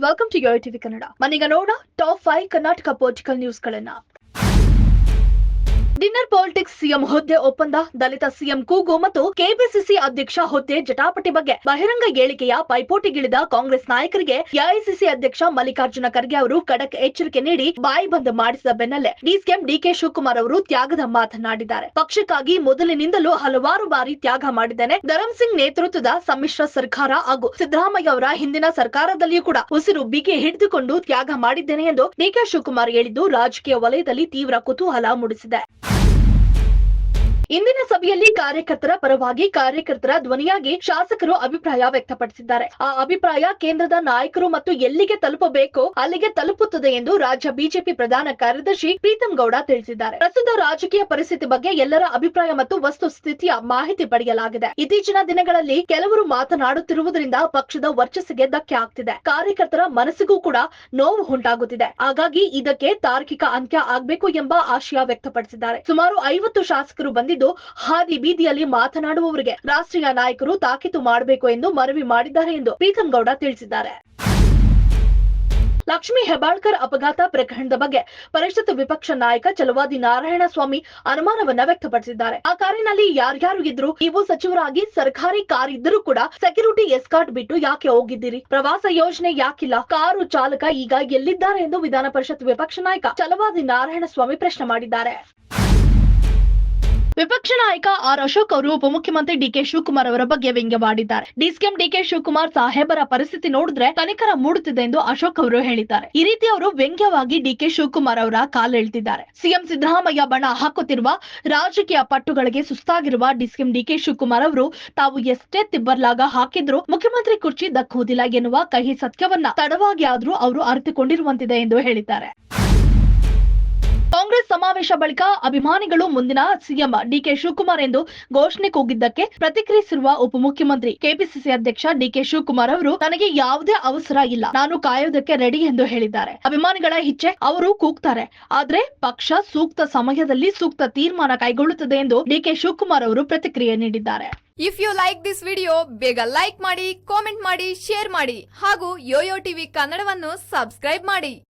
Welcome to Yo TV Kannada ಮನೀಗ ನೋಡ top five Karnataka political ನ್ಯೂಸ್ಗಳನ್ನ ಡಿನ್ನರ್ ಪಾಲಿಟಿಕ್ಸ್ ಸಿಎಂ ಹುದ್ದೆ ಒಪ್ಪಂದ, ದಲಿತ ಸಿಎಂ ಕೂಗು ಮತ್ತು ಕೆಪಿಸಿಸಿ ಅಧ್ಯಕ್ಷ ಹುದ್ದೆ ಜಟಾಪಟಿ ಬಗ್ಗೆ ಬಹಿರಂಗ ಹೇಳಿಕೆಯ ಪೈಪೋಟಿಗಿಳಿದ ಕಾಂಗ್ರೆಸ್ ನಾಯಕರಿಗೆ ಎಐಸಿಸಿ ಅಧ್ಯಕ್ಷ ಮಲ್ಲಿಕಾರ್ಜುನ ಖರ್ಗೆ ಅವರು ಖಡಕ್ ಎಚ್ಚರಿಕೆ ನೀಡಿ ಬಾಯಿ ಬಂದ್ ಮಾಡಿಸಿದ ಬೆನ್ನಲ್ಲೇ ಡಿಸಿಎಂ ಡಿಕೆ ಶಿವಕುಮಾರ್ ಅವರು ತ್ಯಾಗದ ಮಾತನಾಡಿದ್ದಾರೆ. ಪಕ್ಷಕ್ಕಾಗಿ ಮೊದಲಿನಿಂದಲೂ ಹಲವಾರು ಬಾರಿ ತ್ಯಾಗ ಮಾಡಿದ್ದೇನೆ. ಧರಂ ಸಿಂಗ್ ನೇತೃತ್ವದ ಸಮ್ಮಿಶ್ರ ಸರ್ಕಾರ ಹಾಗೂ ಸಿದ್ದರಾಮಯ್ಯ ಅವರ ಹಿಂದಿನ ಸರ್ಕಾರದಲ್ಲಿಯೂ ಕೂಡ ಉಸಿರು ಬಿಗಿ ಹಿಡಿದುಕೊಂಡು ತ್ಯಾಗ ಮಾಡಿದ್ದೇನೆ ಎಂದು ಡಿಕೆ ಶಿವಕುಮಾರ್ ಹೇಳಿದ್ದು ರಾಜಕೀಯ ವಲಯದಲ್ಲಿ ತೀವ್ರ ಕುತೂಹಲ ಮೂಡಿಸಿದೆ. ಇಂದಿನ ಸಭೆಯಲ್ಲಿ ಕಾರ್ಯಕರ್ತರ ಪರವಾಗಿ ಕಾರ್ಯಕರ್ತರ ಧ್ವನಿಯಾಗಿ ಶಾಸಕರು ಅಭಿಪ್ರಾಯ ವ್ಯಕ್ತಪಡಿಸಿದ್ದಾರೆ. ಆ ಅಭಿಪ್ರಾಯ ಕೇಂದ್ರದ ನಾಯಕರು ಮತ್ತು ಎಲ್ಲಿಗೆ ತಲುಪಬೇಕೋ ಅಲ್ಲಿಗೆ ತಲುಪುತ್ತದೆ ಎಂದು ರಾಜ್ಯ ಬಿಜೆಪಿ ಪ್ರಧಾನ ಕಾರ್ಯದರ್ಶಿ ಪ್ರೀತಂ ಗೌಡ ತಿಳಿಸಿದ್ದಾರೆ. ಪ್ರಸ್ತುತ ರಾಜಕೀಯ ಪರಿಸ್ಥಿತಿ ಬಗ್ಗೆ ಎಲ್ಲರ ಅಭಿಪ್ರಾಯ ಮತ್ತು ವಸ್ತು ಸ್ಥಿತಿಯ ಮಾಹಿತಿ ಪಡೆಯಲಾಗಿದೆ. ಇತ್ತೀಚಿನ ದಿನಗಳಲ್ಲಿ ಕೆಲವರು ಮಾತನಾಡುತ್ತಿರುವುದರಿಂದ ಪಕ್ಷದ ವರ್ಚಸ್ಸಿಗೆ ಧಕ್ಕೆ ಆಗ್ತಿದೆ. ಕಾರ್ಯಕರ್ತರ ಮನಸ್ಸಿಗೂ ಕೂಡ ನೋವು ಉಂಟಾಗುತ್ತಿದೆ. ಹಾಗಾಗಿ ಇದಕ್ಕೆ ತಾರ್ಕಿಕ ಅಂತ್ಯ ಆಗ್ಬೇಕು ಎಂಬ ಆಶಯ ವ್ಯಕ್ತಪಡಿಸಿದ್ದಾರೆ. ಸುಮಾರು ಐವತ್ತು ಶಾಸಕರು ಬಂದಿದ್ದು ಹಾದಿ ಬೀದಿಯಲ್ಲಿ ಮಾತನಾಡುವವರಿಗೆ ರಾಷ್ಟ್ರೀಯ ನಾಯಕರು ತಾಕೀತು ಮಾಡಬೇಕು ಎಂದು ಮನವಿ ಮಾಡಿದ್ದಾರೆ ಎಂದು ಪ್ರೀತಂ ಗೌಡ ತಿಳಿಸಿದ್ದಾರೆ. ಲಕ್ಷ್ಮೀ ಹೆಬ್ಬಾಳ್ಕರ್ ಅಪಘಾತ ಪ್ರಕರಣದ ಬಗ್ಗೆ ಪರಿಷತ್ ವಿಪಕ್ಷ ನಾಯಕ ಚಲವಾದಿ ನಾರಾಯಣ ಸ್ವಾಮಿ ಅನುಮಾನವನ್ನ ವ್ಯಕ್ತಪಡಿಸಿದ್ದಾರೆ. ಆ ಕಾರಿನಲ್ಲಿ ಯಾರ್ಯಾರು ಇದ್ರು, ನೀವು ಸಚಿವರಾಗಿ ಸರ್ಕಾರಿ ಕಾರ್ ಇದ್ದರೂ ಕೂಡ ಸೆಕ್ಯೂರಿಟಿ ಎಸ್ಕಾರ್ಟ್ ಬಿಟ್ಟು ಯಾಕೆ ಹೋಗಿದ್ದೀರಿ? ಪ್ರವಾಸ ಯೋಜನೆ ಯಾಕಿಲ್ಲ? ಕಾರು ಚಾಲಕ ಈಗ ಎಲ್ಲಿದ್ದಾರೆ ಎಂದು ವಿಧಾನ ಪರಿಷತ್ ವಿಪಕ್ಷ ನಾಯಕ ಚಲವಾದಿ ನಾರಾಯಣ ಸ್ವಾಮಿ ಪ್ರಶ್ನೆ ಮಾಡಿದ್ದಾರೆ. ವಿಪಕ್ಷ ನಾಯಕ ಆರ್ ಅಶೋಕ್ ಅವರು ಉಪಮುಖ್ಯಮಂತ್ರಿ ಡಿಕೆ ಶಿವಕುಮಾರ್ ಅವರ ಬಗ್ಗೆ ವ್ಯಂಗ್ಯವಾಡಿದ್ದಾರೆ. ಡಿಸಿಎಂ ಡಿಕೆ ಶಿವಕುಮಾರ್ ಸಾಹೇಬರ ಪರಿಸ್ಥಿತಿ ನೋಡಿದ್ರೆ ಕನಿಕರ ಮೂಡುತ್ತಿದೆ ಎಂದು ಅಶೋಕ್ ಅವರು ಹೇಳಿದ್ದಾರೆ. ಈ ರೀತಿ ಅವರು ವ್ಯಂಗ್ಯವಾಗಿ ಡಿಕೆ ಶಿವಕುಮಾರ್ ಅವರ ಕಾಲೆಳೆದಿದ್ದಾರೆ ಸಿಎಂ ಸಿದ್ದರಾಮಯ್ಯ ಬಣ ಹಾಕುತ್ತಿರುವ ರಾಜಕೀಯ ಪಟ್ಟುಗಳಿಗೆ ಸುಸ್ತಾಗಿರುವ ಡಿಸಿಎಂ ಡಿಕೆ ಶಿವಕುಮಾರ್ ಅವರು ತಾವು ಎಷ್ಟೇ ತಿಬ್ಬರ್ಲಾಗ ಹಾಕಿದ್ರು ಮುಖ್ಯಮಂತ್ರಿ ಕುರ್ಚಿ ದಕ್ಕುವುದಿಲ್ಲ ಎನ್ನುವ ಕಹಿ ಸತ್ಯವನ್ನ ತಡವಾಗಿ ಆದ್ರೂ ಅವರು ಅರಿತುಕೊಂಡಿರುವಂತಿದೆ ಎಂದು ಹೇಳಿದ್ದಾರೆ. ಸಮಾವೇಶ ಬಳಿಕ ಅಭಿಮಾನಿಗಳು ಮುಂದಿನ ಸಿಎಂ ಡಿಕೆ ಶಿವಕುಮಾರ್ ಎಂದು ಘೋಷಣೆ ಕೂಗಿದ್ದಕ್ಕೆ ಪ್ರತಿಕ್ರಿಯಿಸಿರುವ ಉಪಮುಖ್ಯಮಂತ್ರಿ ಕೆಪಿಸಿಸಿ ಅಧ್ಯಕ್ಷ ಡಿಕೆ ಶಿವಕುಮಾರ್ ಅವರು, ನನಗೆ ಯಾವುದೇ ಅವಸರ ಇಲ್ಲ. ನಾನು ಕಾಯೋದಕ್ಕೆ ರೆಡಿ ಎಂದು ಹೇಳಿದ್ದಾರೆ. ಅಭಿಮಾನಿಗಳ ಇಚ್ಛೆ ಅವರು ಕೂಗ್ತಾರೆ. ಆದ್ರೆ ಪಕ್ಷ ಸೂಕ್ತ ಸಮಯದಲ್ಲಿ ಸೂಕ್ತ ತೀರ್ಮಾನ ಕೈಗೊಳ್ಳುತ್ತದೆ ಎಂದು ಡಿಕೆ ಶಿವಕುಮಾರ್ ಅವರು ಪ್ರತಿಕ್ರಿಯೆ ನೀಡಿದ್ದಾರೆ. If you like this video ಬೇಗ ಲೈಕ್ ಮಾಡಿ ಕಾಮೆಂಟ್ ಮಾಡಿ ಶೇರ್ ಮಾಡಿ ಹಾಗೂ ಯೋಯೋ ಟಿವಿ ಕನ್ನಡವನ್ನು ಸಬ್ಸ್ಕ್ರೈಬ್ ಮಾಡಿ.